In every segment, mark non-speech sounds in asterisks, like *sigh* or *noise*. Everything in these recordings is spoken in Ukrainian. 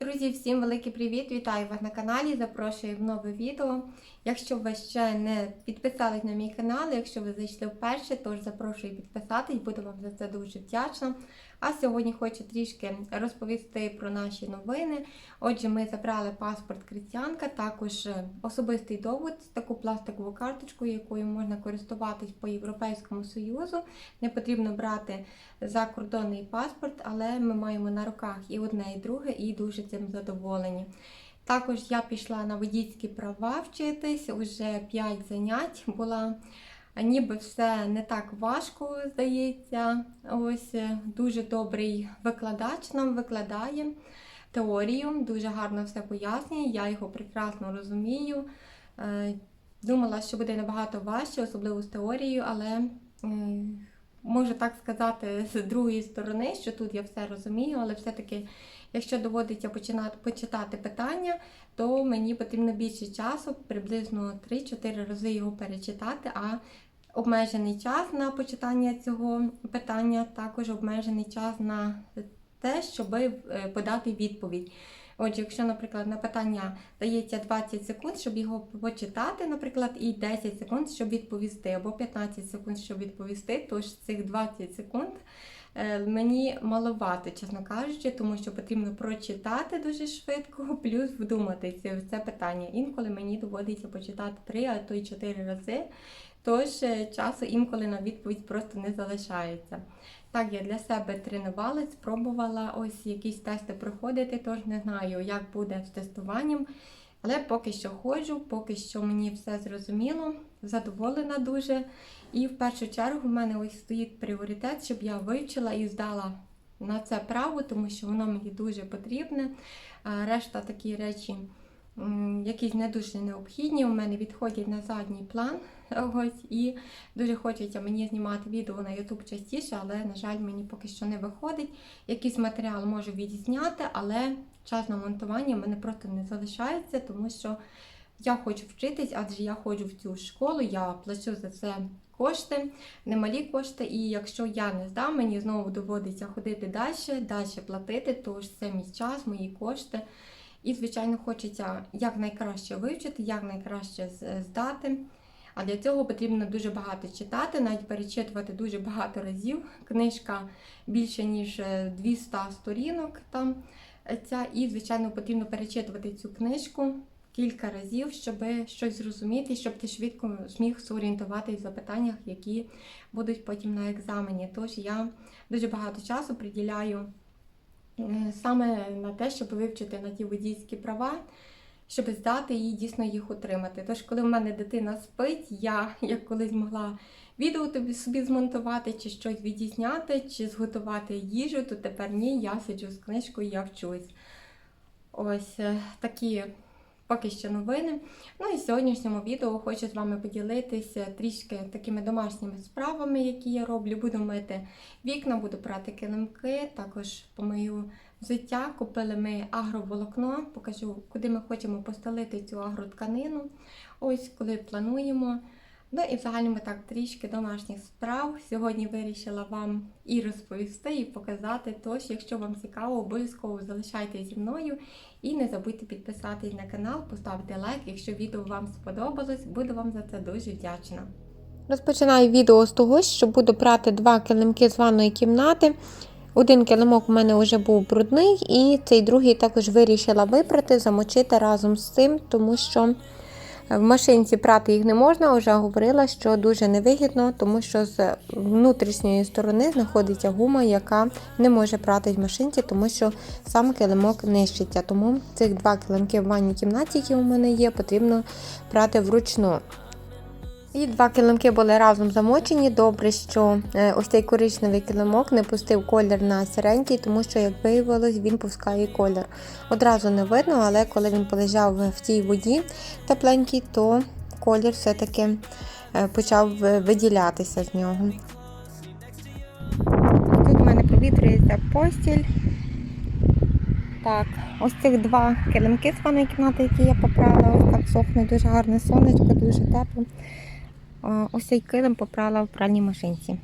Друзі, всім великий привіт! Вітаю вас на каналі. Запрошую в нове відео. Якщо ви ще не підписались на мій канал, якщо ви зайшли вперше, тож запрошую підписатись, буду вам за це дуже вдячна. А сьогодні хочу трішки розповісти про наші новини. Отже, ми забрали паспорт Крістіанка, також е, особистий довод, таку пластикову карточку, якою можна користуватись по Європейському Союзу. Не потрібно брати закордонний паспорт, але ми маємо на руках і одне, і друге, і дуже цим задоволені. Також я пішла на водійські права вчитись, уже 5 занять була. Ніби все не так важко, здається. Ось е, дуже добрий викладач нам викладає теорію, дуже гарно все пояснює, я його прекрасно розумію. Е, Думала, що буде набагато важче, особливо з теорією, але е, можу так сказати з другої сторони, що тут я все розумію, але все-таки, якщо доводиться починати почитати питання, то мені потрібно більше часу, приблизно 3-4 рази його перечитати. а Обмежений час на почитання цього питання, також обмежений час на те, щоб е, подати відповідь. Отже, якщо, наприклад, на питання дається 20 секунд, щоб його почитати, наприклад, і 10 секунд, щоб відповісти, або 15 секунд, щоб відповісти, то ж цих 20 секунд е, мені маловато, чесно кажучи, тому що потрібно прочитати дуже швидко, *laughs* плюс вдуматися в це питання. Інколи мені доводиться почитати 3, а то й 4 рази. Тож е, часу інколи на відповідь просто не залишається. Так, я для себе тренувалась, спробувала ось якісь тести проходити, тож не знаю, як буде з тестуванням. Але поки що ходжу, поки що мені все зрозуміло, задоволена дуже. І в першу чергу в мене ось стоїть пріоритет, щоб я вивчила і здала на це право, тому що воно мені дуже потрібне. Решта такі речі, якісь не дуже необхідні, у мене відходять на задній план. *laughs* Ось, і дуже хочеться мені знімати відео на YouTube частіше, але, на жаль, мені поки що не виходить. Якийсь матеріал можу відзняти, але час на монтування в мене просто не залишається, тому що я хочу вчитись, адже я ходжу в цю школу, я плачу за це кошти, немалі кошти. І якщо я не здам, мені знову доводиться ходити далі, далі платити, тож це мій час, мої кошти. І, звичайно, хочеться якнайкраще вивчити, якнайкраще з- здати. А для цього потрібно дуже багато читати, навіть перечитувати дуже багато разів. Книжка більше ніж е, 200 сторінок там е, ця, і, звичайно, потрібно перечитувати цю книжку кілька разів, щоб щось зрозуміти, щоб ти швидко зміг зорієнтуватись в запитаннях, які будуть потім на екзамені. Тож я дуже багато часу приділяю е, саме на те, щоб вивчити на ті водійські права щоб здати і дійсно їх отримати. Тож, коли в мене дитина спить, я як колись могла відео тобі собі змонтувати, чи щось відізняти, чи зготувати їжу, то тепер ні, я сиджу з книжкою, я вчусь. Ось е, такі поки що новини. Ну і в сьогоднішньому відео хочу з вами поділитися трішки такими домашніми справами, які я роблю. Буду мити вікна, буду прати килимки, також помию взуття. Купили ми агроволокно, покажу, куди ми хочемо постелити цю агротканину. Ось коли плануємо. Ну і в загальному так трішки домашніх справ. Сьогодні вирішила вам і розповісти, і показати. Тож, якщо вам цікаво, обов'язково залишайтеся зі мною і не забудьте підписатись на канал, поставити лайк, якщо відео вам сподобалось, буду вам за це дуже вдячна. Розпочинаю відео з того, що буду прати два килимки з ванної кімнати. Один килимок у мене вже був брудний, і цей другий також вирішила випрати, замочити разом з цим, тому що в машинці прати їх не можна, вже говорила, що дуже невигідно, тому що з внутрішньої сторони знаходиться гума, яка не може прати в машинці, тому що сам килимок нищиться. Тому цих два килимки в ванній кімнаті, які у мене є, потрібно прати вручну. І два килимки були разом замочені. Добре, що е, ось цей коричневий килимок не пустив колір на сіренький, тому що, як виявилось, він пускає колір. Одразу не видно, але коли він полежав в тій воді тепленькій, то колір все-таки е, почав виділятися з нього. Тут в мене провітрюється постіль. Так, ось цих два килимки з ванної кімнати, які я попрала, ось так сохне дуже гарне сонечко, дуже тепло. А, Ось цей килим попрала в пральній машинці.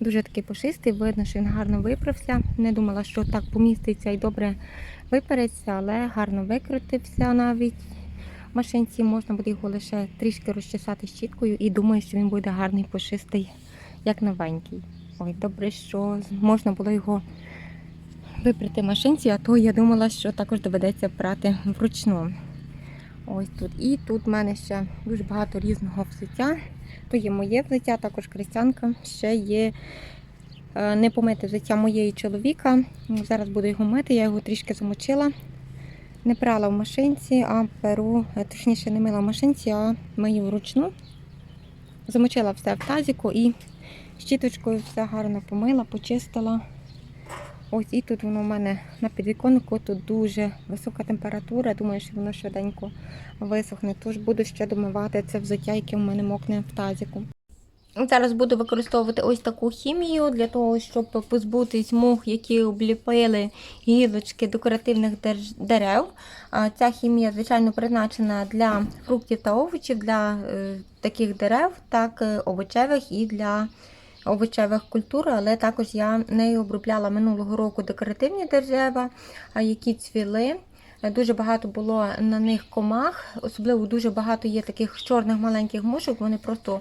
Дуже такий пушистий, видно, що він гарно виправся. Не думала, що так поміститься і добре випереться, але гарно викрутився навіть. В машинці можна буде його лише трішки розчесати щіткою і думаю, що він буде гарний пушистий, як новенький. Ой, добре, що можна було його випрати в машинці, а то я думала, що також доведеться прати вручну. Ось тут. І тут в мене ще дуже багато різного взуття. То є моє взуття, також крестянка. Ще є е, не помите взуття моєї чоловіка. Зараз буду його мити, я його трішки замочила. Не прала в машинці, а перу, е, точніше, не мила в машинці, а мию вручну. Замочила все в тазіку і щіточкою все гарно помила, почистила. Ось і тут воно в мене на підвіконнику, тут дуже висока температура. Думаю, що воно швиденько висохне. Тож буду ще домивати це взуття, яке в мене мокне в тазіку. Зараз буду використовувати ось таку хімію для того, щоб позбутись мух, які обліпили гілочки декоративних дерев. Ця хімія, звичайно, призначена для фруктів та овочів, для е, таких дерев, так е, овочевих і для овочевих культур, але також я нею обробляла минулого року декоративні дерева, які цвіли. Дуже багато було на них комах, особливо дуже багато є таких чорних маленьких мушок, вони просто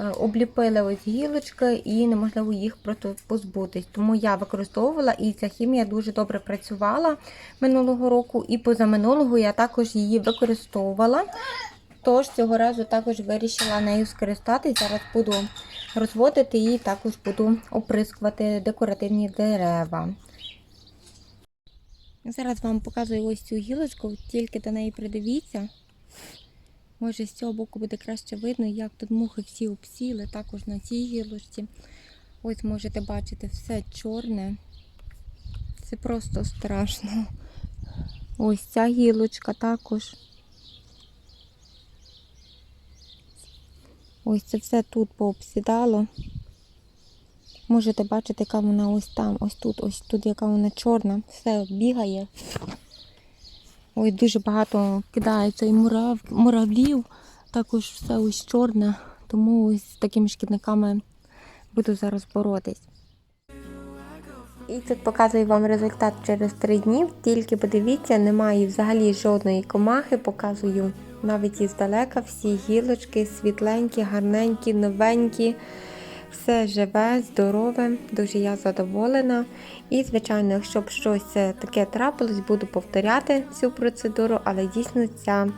е, обліпили ось гілочки і неможливо їх просто позбутись. Тому я використовувала і ця хімія дуже добре працювала минулого року, і позаминулого я також її використовувала. Тож цього разу також вирішила нею скористатись. Зараз буду розводити і також буду оприскувати декоративні дерева. Зараз вам показую ось цю гілочку, тільки до неї придивіться. Може, з цього боку буде краще видно, як тут мухи всі обсіли, також на цій гілочці. Ось можете бачити все чорне. Це просто страшно. Ось ця гілочка також. Ось це все тут пообсідало. Можете бачити, яка вона ось там, ось тут, ось тут, яка вона чорна. Все бігає. Ось дуже багато кидається і мурав, муравлів, також все ось чорне. Тому ось з такими шкідниками буду зараз боротись. І тут показую вам результат через три дні. Тільки подивіться, немає взагалі жодної комахи. Показую навіть іздалека всі гілочки світленькі, гарненькі, новенькі. Все живе, здорове, дуже я задоволена. І, звичайно, якщо б щось е, таке трапилось, буду повторяти цю процедуру, але дійсно ця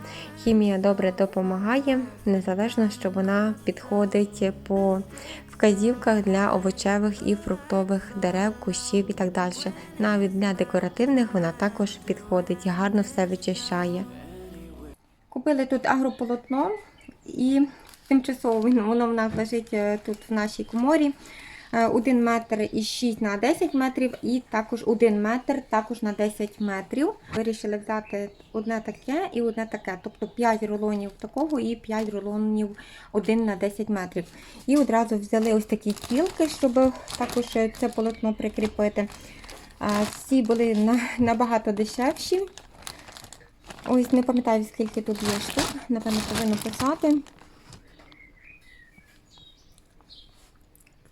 хімія добре допомагає, незалежно, що вона підходить по вказівках для овочевих і фруктових дерев, кущів і так далі. Навіть для декоративних вона також підходить, гарно все вичищає. Купили тут агрополотно і тимчасово воно в нас лежить е, тут в нашій коморі. 1 метр і 6 на 10 метрів, і також 1 метр також на 10 метрів. Вирішили взяти одне таке і одне таке, тобто 5 рулонів такого і 5 рулонів 1 на 10 метрів. І одразу взяли ось такі кілки, щоб також це полотно прикріпити. А, Ці були набагато дешевші. Ось не пам'ятаю, скільки тут є штук, напевно, повинно писати.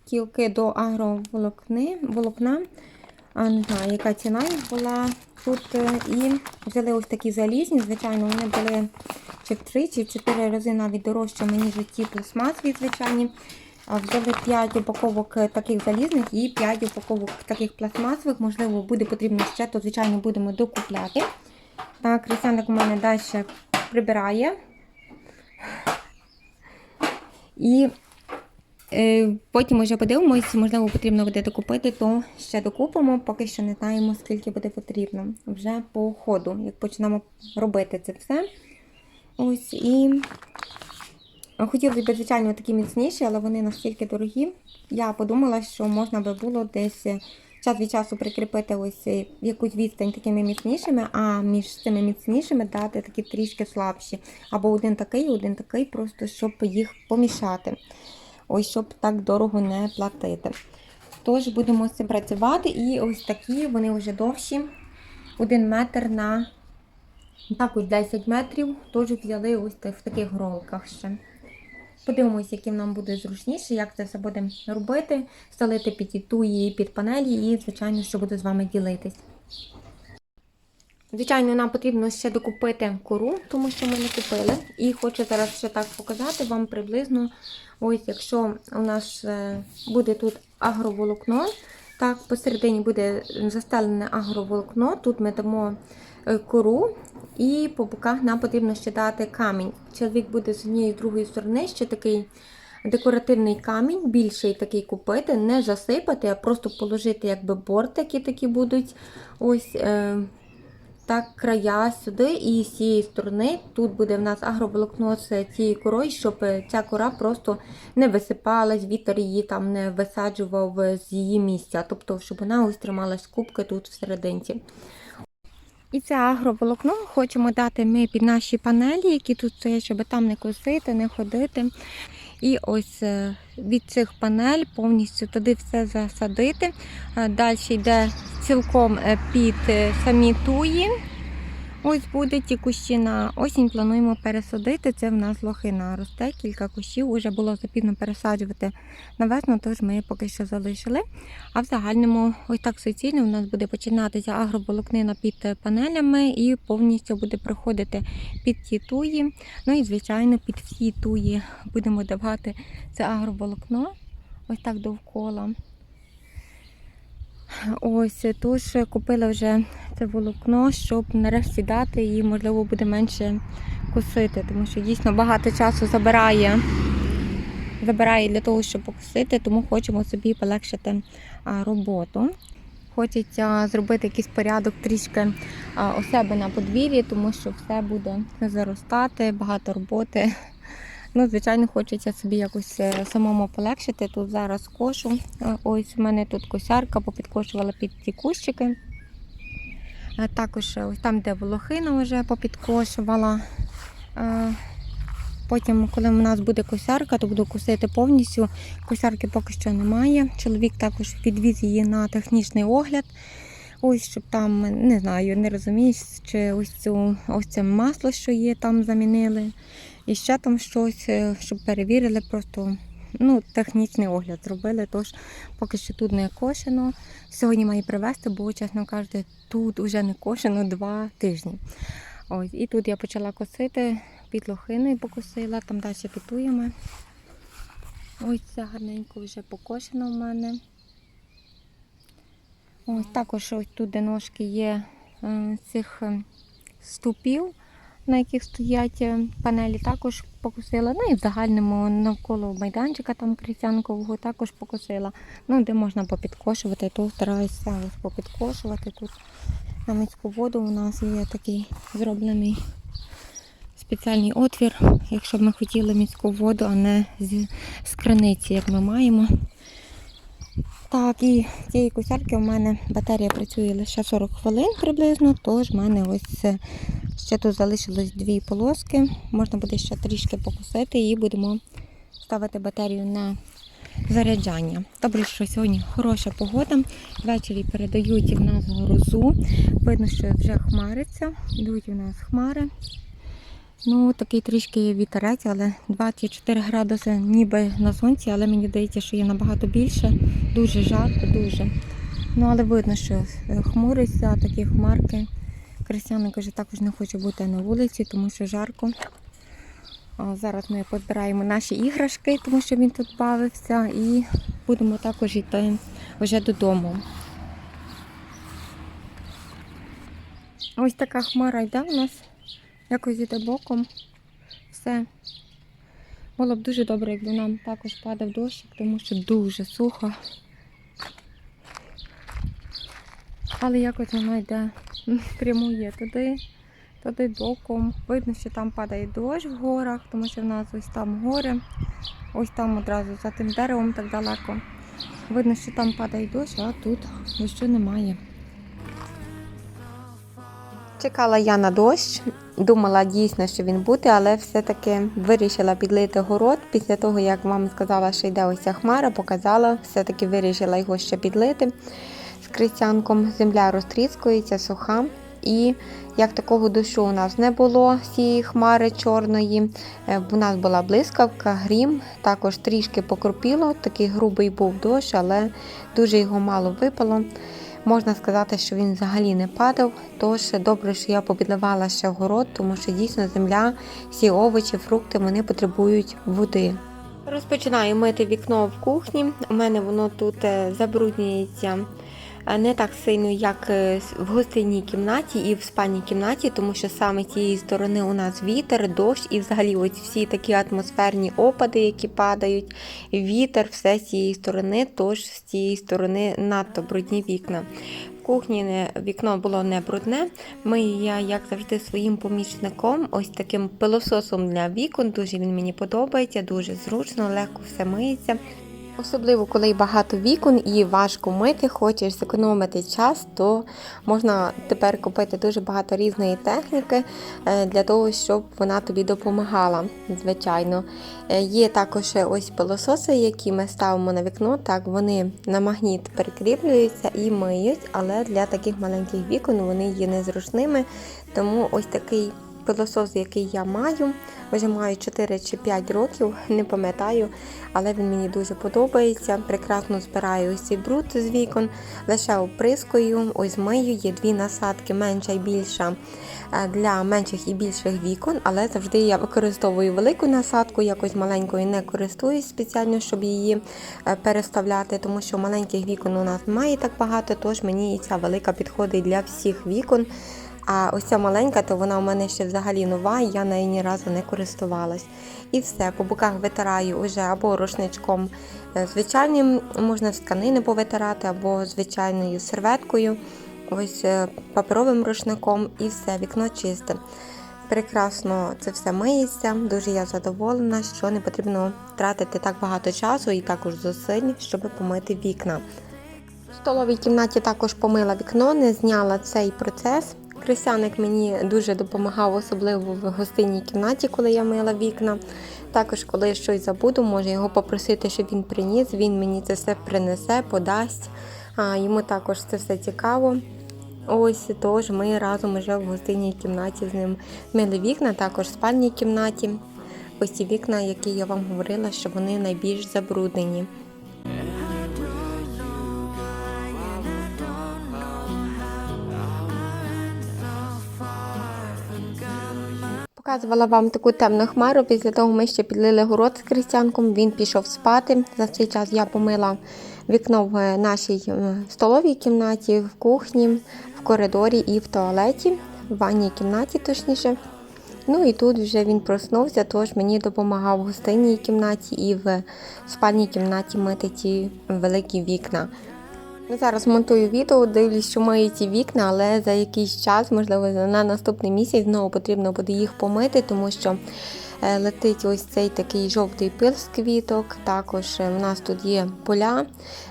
Кілки до агроволокни, волокна. А, не знаю, яка ціна їх була тут. І взяли ось такі залізні. Звичайно, вони були чи в три, чи в чотири рази навіть дорожчими, ніж ті пластмасові, звичайні. Взяли 5 упаковок таких залізних і 5 упаковок таких пластмасових. Можливо, буде потрібно ще, то, звичайно, будемо докупляти. Так, Крисяник у мене далі прибирає. І е, потім вже подивимось, можливо, потрібно буде докупити, то ще докупимо, поки що не знаємо, скільки буде потрібно. Вже по ходу, як почнемо робити це все. Ось і хотілося б, звичайно, такі міцніші, але вони настільки дорогі. Я подумала, що можна би було десь час від часу прикріпити ось якусь відстань такими міцнішими, а між цими міцнішими дати такі трішки слабші. Або один такий, один такий, просто щоб їх помішати. Ось щоб так дорого не платити. Тож будемо з цим працювати. І ось такі, вони вже довші. Один метр на також 10 метрів. Теж взяли ось в таких роликах ще. Подивимось, яким нам буде зручніше, як це все будемо робити, стелити під туї, під панелі і, звичайно, що буду з вами ділитись. Звичайно, нам потрібно ще докупити кору, тому що ми не купили. І хочу зараз ще так показати вам приблизно, ось якщо у нас е, буде тут агроволокно, так, посередині буде застелене агроволокно, тут ми дамо кору, і по боках нам потрібно ще дати камінь. Чоловік буде з однієї з другої сторони ще такий декоративний камінь, більший такий купити, не засипати, а просто положити якби бортики такі будуть. Ось. Е, так края сюди і з цієї сторони тут буде в нас агроволокно з цією корою, щоб е, ця кора просто не висипалась, вітер її там не висаджував з її місця. Тобто, щоб вона ось трималась кубки тут всерединці. І це агроволокно хочемо дати ми під наші панелі, які тут стоять, щоб там не косити, не ходити. І ось е, від цих панель повністю туди все засадити. Далі йде цілком е, під е, самі туї. Ось буде ті кущі на осінь. Плануємо пересадити. Це в нас лохина росте, кілька кущів. Уже було запізно пересаджувати на весну, тож ми поки що залишили. А в загальному, ось так суцільно, у нас буде починатися агроволокнина під панелями і повністю буде проходити під ті туї. Ну і, звичайно, під всі туї будемо давати це агроволокно. Ось так довкола. Ось, тож купила вже це волокно, щоб нарешті дати і, можливо, буде менше косити, тому що дійсно багато часу забирає, забирає для того, щоб покосити, тому хочемо собі полегшити роботу. Хочеться зробити якийсь порядок трішки у себе на подвір'ї, тому що все буде заростати, багато роботи. Ну, звичайно, хочеться собі якось е, самому полегшити. Тут зараз кошу. Е, Ось у мене тут косярка, попідкошувала під ті кущики. Е, Також ось там, де волохина вже попідкошувала. Потім, коли в нас буде косярка, то буду косити повністю. Косярки поки що немає. Чоловік також підвіз її на технічний огляд. Ось, щоб там, не знаю, не розумієш, чи ось цю ось це масло, що є, там замінили. І ще там щось, е, щоб перевірили, просто ну, технічний огляд зробили. Тож поки що тут не кошено. Сьогодні маю привезти, бо, чесно кажучи, тут вже не кошено два тижні. Ось, і тут я почала косити, під лохиною покосила, там далі пітуємо. Ось це гарненько вже покошено в мене. Ось також ось тут, де ножки є е, цих е, ступів, на яких стоять е, панелі, також покосила. Ну і в загальному навколо майданчика там крістянкового також покосила. Ну, де можна попідкошувати, то стараюся попідкошувати. Тут на міську воду у нас є такий зроблений спеціальний отвір, якщо б ми хотіли міську воду, а не з, з криниці, як ми маємо. Так, і цієї косярки у мене батарія працює лише 40 хвилин приблизно, тож в мене ось е, ще тут залишилось дві полоски. Можна буде ще трішки покусити і будемо ставити батарію на заряджання. Добре, що сьогодні хороша погода. Ввечері передають в нас грозу. Видно, що вже хмариться. Йдуть у нас хмари. Ну, такий трішки вітерець, але 24 градуси ніби на сонці, але мені здається, що є набагато більше. Дуже жарко, дуже. Ну, але видно, що хмуриться, такі хмарки. Крістяни каже, також не хоче бути на вулиці, тому що жарко. Зараз ми позбираємо наші іграшки, тому що він тут бавився, і будемо також йти вже додому. Ось така хмара йде у нас. Якось іде боком. Все. Було б дуже добре, якби нам також падав дощик, тому що дуже сухо. Але якось воно йде, прямує туди, туди боком. Видно, що там падає дощ в горах, тому що в нас ось там гори, ось там одразу за тим деревом так далеко. Видно, що там падає дощ, а тут дощу немає. Чекала я на дощ, думала дійсно, що він буде, але все-таки вирішила підлити город. Після того, як вам сказала, що йде ось ця хмара, показала, все-таки вирішила його ще підлити з. Земля розтріскується, суха. і як такого дощу у нас не було цієї хмари чорної. Е, У нас була блискавка, грім, також трішки покропіло. Такий грубий був дощ, але дуже його мало випало. Можна сказати, що він взагалі не падав. Тож добре, що я побідливала ще город, тому що дійсно земля, всі овочі, фрукти вони потребують води. Розпочинаю мити вікно в кухні. У мене воно тут е, забруднюється не так сильно, як е, в гостинній кімнаті і в спальній кімнаті, тому що саме з цієї сторони у нас вітер, дощ і взагалі ось всі такі атмосферні опади, які падають, вітер, все з цієї сторони, тож з цієї сторони надто брудні вікна. Кухні вікно було не брудне. Мию я, як завжди, своїм помічником, ось таким пилососом для вікон. Дуже він мені подобається, дуже зручно, легко все миється. Особливо, коли багато вікон і важко мити, хочеш зекономити час, то можна тепер купити дуже багато різної техніки е, для того, щоб вона тобі допомагала. Звичайно, Е, є також ось пилососи, які ми ставимо на вікно. Так, вони на магніт прикріплюються і миють, але для таких маленьких вікон вони є незручними. Тому ось такий пилосос, який я маю, вже маю 4 чи 5 років, не пам'ятаю, але він мені дуже подобається. Прекрасно збираю ось цей бруд з вікон, лише оприскую, ось мию, є дві насадки, менша і більша е, для менших і більших вікон, але завжди я використовую велику насадку, якось маленькою не користуюсь спеціально, щоб її е, переставляти, тому що маленьких вікон у нас немає так багато, тож мені і ця велика підходить для всіх вікон. А ось ця маленька, то вона у мене ще взагалі нова, і я нею ні разу не користувалась. І все, по боках витираю уже або рушничком е, звичайним, можна з тканини повитирати, або звичайною серветкою, ось е, паперовим рушником, і все, вікно чисте. Прекрасно це все миється, дуже я задоволена, що не потрібно тратити так багато часу і також зусиль, щоб помити вікна. В столовій кімнаті також помила вікно, не зняла цей процес. Крисяник мені дуже допомагав, особливо в гостинній кімнаті, коли я мила вікна. Також, коли я щось забуду, можу його попросити, щоб він приніс. Він мені це все принесе, подасть. Йому також це все цікаво. Ось тож ми разом уже в гостинній кімнаті з ним мили вікна, також в спальній кімнаті. Ось ці вікна, які я вам говорила, що вони найбільш забруднені. Показувала вам таку темну хмару. Після того ми ще підлили город з крістянком. Він пішов спати. За цей час я помила вікно в нашій е, столовій кімнаті, в кухні, в коридорі і в туалеті, в ванній кімнаті, точніше. Ну і тут вже він проснувся, тож мені допомагав в гостинній кімнаті і в спальній кімнаті мити ті великі вікна. Ну, Зараз монтую відео, дивлюсь, що мию ці вікна, але за якийсь час, можливо, на наступний місяць знову потрібно буде їх помити, тому що летить ось цей такий жовтий пил з квіток. Також е, в нас тут є поля,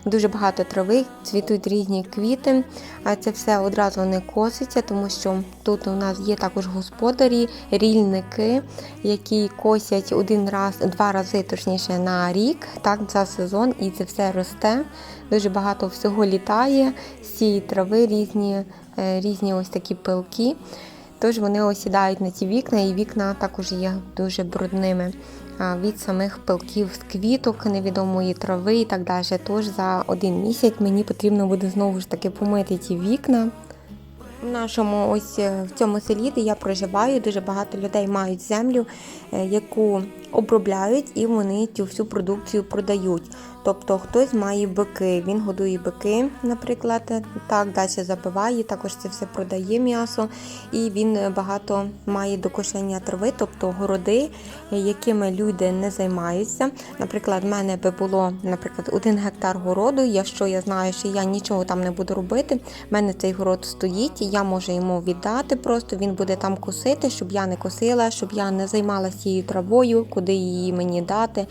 дуже багато трави, цвітуть різні квіти. А це все одразу не коситься, тому що тут у нас є також господарі, рільники, які косять один раз, два рази точніше на рік, так за сезон, і це все росте. Дуже багато всього літає, з трави різні, е, різні ось такі пилки. Тож вони осідають на ці вікна, і вікна також є дуже брудними від самих пилків з квіток, невідомої трави і так далі. Тож за один місяць мені потрібно буде знову ж таки помити ті вікна. В нашому ось е, в цьому селі, де я проживаю, дуже багато людей мають землю, е, яку обробляють і вони цю всю продукцію продають. Тобто хтось має бики, він годує бики, наприклад, так далі забиває, також це все продає м'ясо, і він багато має до кошення трави, тобто городи, якими люди не займаються. Наприклад, в мене би було, наприклад, один гектар городу. Якщо я знаю, що я нічого там не буду робити, в мене цей город стоїть, і я можу йому віддати. Просто він буде там косити, щоб я не косила, щоб я не займалася цією травою, куди її мені дати.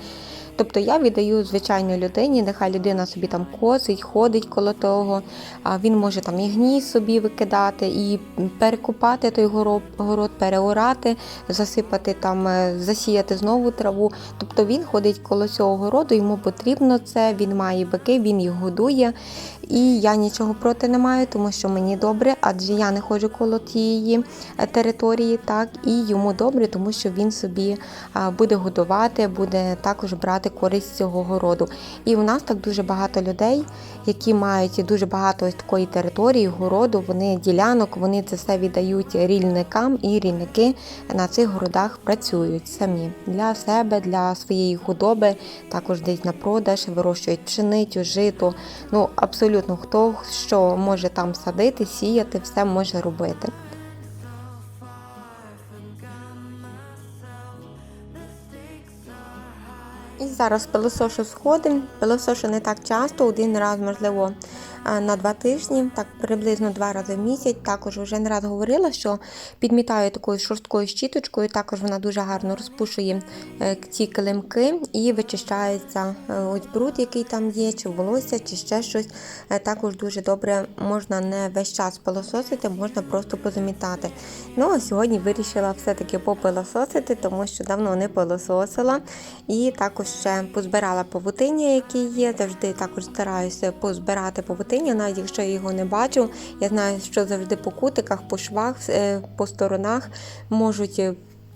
Тобто я віддаю звичайній людині, нехай людина собі там косить, ходить коло того, а він може там і гній собі викидати, і перекопати той город, переорати, засипати там, е, засіяти знову траву. Тобто він ходить коло цього городу, йому потрібно це, він має бики, він їх годує. І я нічого проти не маю, тому що мені добре, адже я не ходжу коло тієї е, території, так і йому добре, тому що він собі буде годувати, буде також брати користь цього городу. І у нас так дуже багато людей, які мають дуже багато ось такої території, городу, вони ділянок, вони це все віддають рільникам, і рільники на цих городах працюють самі для себе, для своєї худоби, також десь на продаж, вирощують пшеницю, жито. Ну абсолютно хто що може там садити, сіяти, все може робити. І зараз пилосошу сходи. Пилосошу не так часто, один раз, можливо, на два тижні, так приблизно два рази в місяць. Також вже не раз говорила, що підмітаю такою шорсткою щіточкою. Також вона дуже гарно розпушує е, ці килимки і вичищається е, ось бруд, який там є, чи волосся, чи ще щось. Е, Також дуже добре можна не весь час пилососити, можна просто позамітати. Ну а сьогодні вирішила все-таки попилососити, тому що давно не пилососила. І також ще позбирала павутиння, які є. Завжди також стараюся позбирати павутиння, навіть якщо я його не бачу. Я знаю, що завжди по кутиках, по швах, е, по сторонах можуть.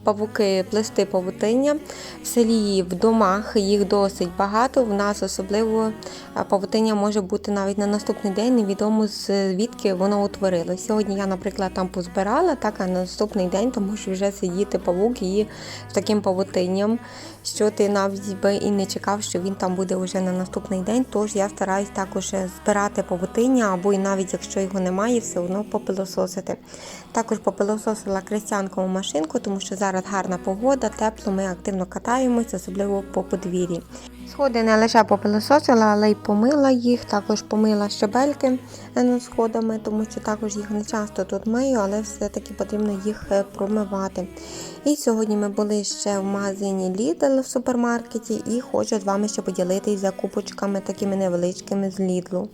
Е, Павуки плести павутиння. В селі в домах їх досить багато. В нас особливо павутиння може бути навіть на наступний день, невідомо звідки воно утворилось. Сьогодні я, наприклад, там позбирала, так а на наступний день то може вже сидіти павук і з таким павутинням, що ти навіть би і не чекав, що він там буде вже на наступний день. Тож я стараюсь також збирати павутиння, або і навіть якщо його немає, все одно попилососити. Також попилососила крестянкову машинку, тому що зараз гарна погода, тепло, ми активно катаємося, особливо по подвір'ї. Сходи не лише попилососила, але й помила їх, також помила щебельки е, над сходами, тому що також їх не часто тут мию, але все-таки потрібно їх е, промивати. І сьогодні ми були ще в магазині Lidl в супермаркеті і хочу з вами ще поділитися закупочками такими невеличкими з Lidl.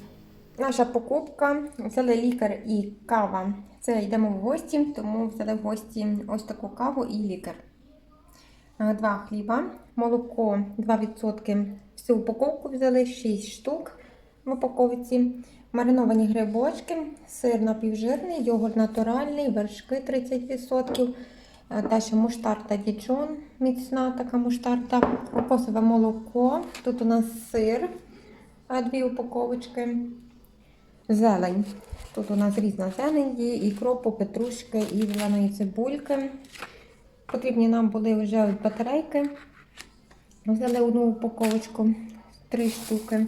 Наша покупка взяли лікар і кава. Це йдемо в гості, тому взяли в гості ось таку каву і лікар. Е, Два хліба, молоко 2%. Всю упаковку взяли 6 штук в упаковці. Мариновані грибочки, сир напівжирний, йогурт натуральний, вершки 30%. Е, Далі муштарда діджон, міцна така муштарда, кокосове молоко. Тут у нас сир, е, дві упаковочки. Зелень. Тут у нас різна зелень є, і кропу, петрушки, і зеленої цибульки. Потрібні нам були вже батарейки. Взяли одну упаковочку, три штуки.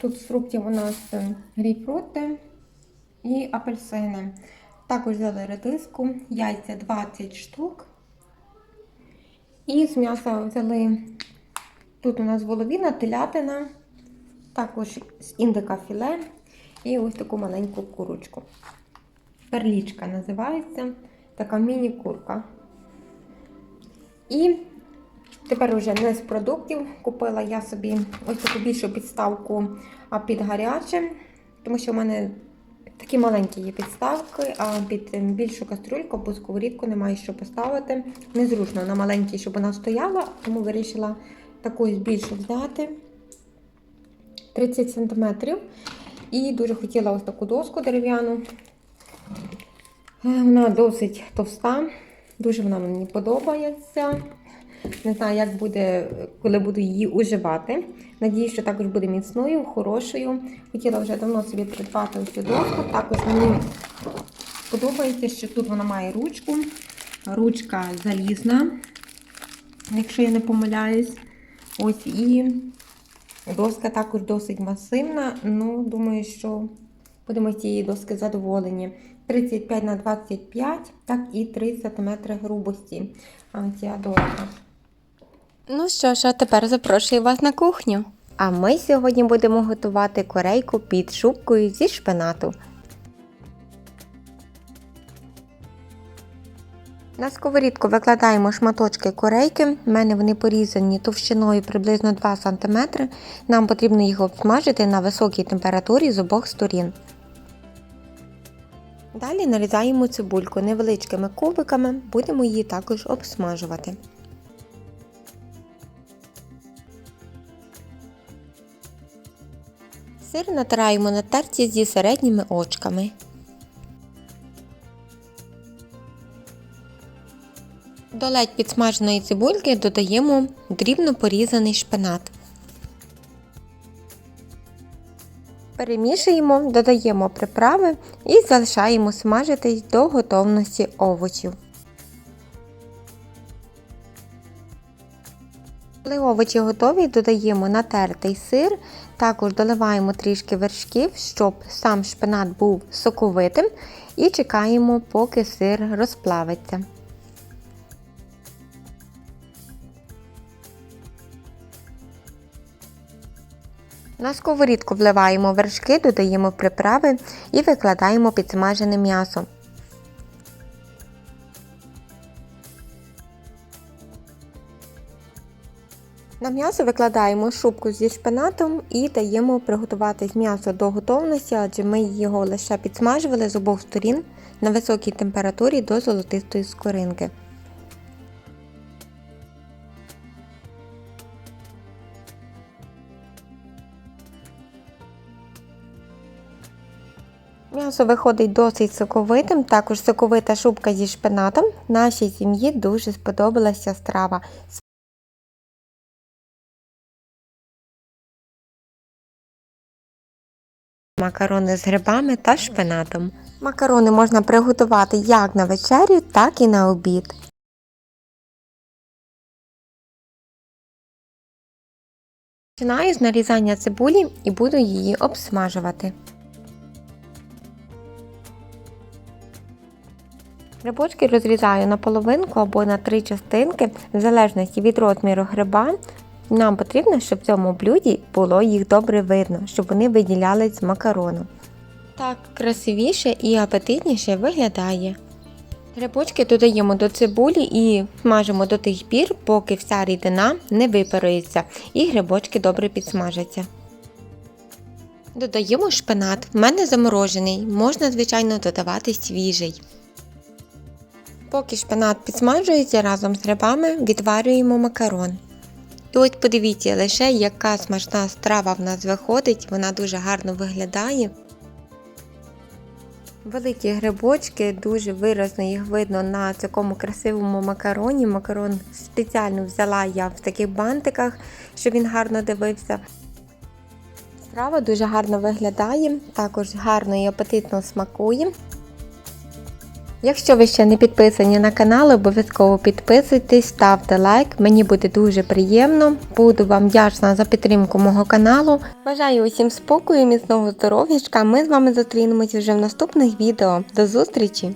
Тут з фруктів у нас е, грейпфрути і апельсини. Також взяли редиску, яйця 20 штук. І з м'яса взяли тут у нас воловіна, телятина, також з індика філе і ось таку маленьку курочку. Перлічка називається, така міні-курка. І тепер вже не з продуктів купила я собі ось таку більшу підставку під гаряче, тому що в мене такі маленькі є підставки, а під більшу каструльку або сковорідку немає що поставити. Незручно на маленькій, щоб вона стояла, тому вирішила таку більшу взяти 30 см. І дуже хотіла ось таку доску дерев'яну. Е, Вона досить товста, дуже вона мені подобається. Не знаю, як буде, коли буду її уживати. Надію, що також буде міцною, хорошою. Хотіла вже давно собі придбати цю доску. Також мені подобається, що тут вона має ручку. Ручка залізна, якщо я не помиляюсь. Ось і доска також досить масивна. Ну, думаю, що будемо з цієї доски задоволені. 35 на 25, так і 3 см грубості. Ця доска. Ну що ж, а тепер запрошую вас на кухню. А ми сьогодні будемо готувати корейку під шубкою зі шпинату. На сковорідку викладаємо шматочки корейки. У мене вони порізані товщиною приблизно 2 см. Нам потрібно їх обсмажити на високій температурі з обох сторін. Далі нарізаємо цибульку невеличкими кубиками, будемо її також обсмажувати. Сир натираємо на терці зі середніми очками. До ледь підсмаженої цибульки додаємо дрібно порізаний шпинат. Перемішуємо, додаємо приправи і залишаємо смажитись до готовності овочів. Коли овочі готові, додаємо натертий сир, також доливаємо трішки вершків, щоб сам шпинат був соковитим, і чекаємо, поки сир розплавиться. На сковорідку вливаємо вершки, додаємо приправи і викладаємо підсмажене м'ясо. На м'ясо викладаємо шубку зі шпинатом і даємо приготуватись м'ясо до готовності, адже ми його лише підсмажували з обох сторін на високій температурі до золотистої скоринки. М'ясо виходить досить соковитим, також соковита шубка зі шпинатом. Нашій сім'ї дуже сподобалася страва. Макарони з грибами та шпинатом. Макарони можна приготувати як на вечерю, так і на обід. Починаю з нарізання цибулі і буду її обсмажувати. Грибочки розрізаю на половинку або на три частинки, в залежності від розміру гриба. Нам потрібно, щоб в цьому блюді було їх добре видно, щоб вони виділялись з макарону. Так красивіше і апетитніше виглядає. Грибочки додаємо до цибулі і смажимо до тих пір, поки вся рідина не випарується і грибочки добре підсмажаться. Додаємо шпинат. В мене заморожений, можна, звичайно, додавати свіжий. Поки шпинат підсмажується разом з грибами, відварюємо макарон. І от подивіться лише, яка смачна страва в нас виходить, вона дуже гарно виглядає. Великі грибочки, дуже виразно їх видно на такому красивому макароні. Макарон спеціально взяла я в таких бантиках, щоб він гарно дивився. Страва дуже гарно виглядає, також гарно і апетитно смакує. Якщо ви ще не підписані на канал, обов'язково підписуйтесь, ставте лайк, мені буде дуже приємно. Буду вам вдячна за підтримку мого каналу. Бажаю усім спокою, міцного здоров'ячка. Ми з вами зустрінемось вже в наступних відео. До зустрічі!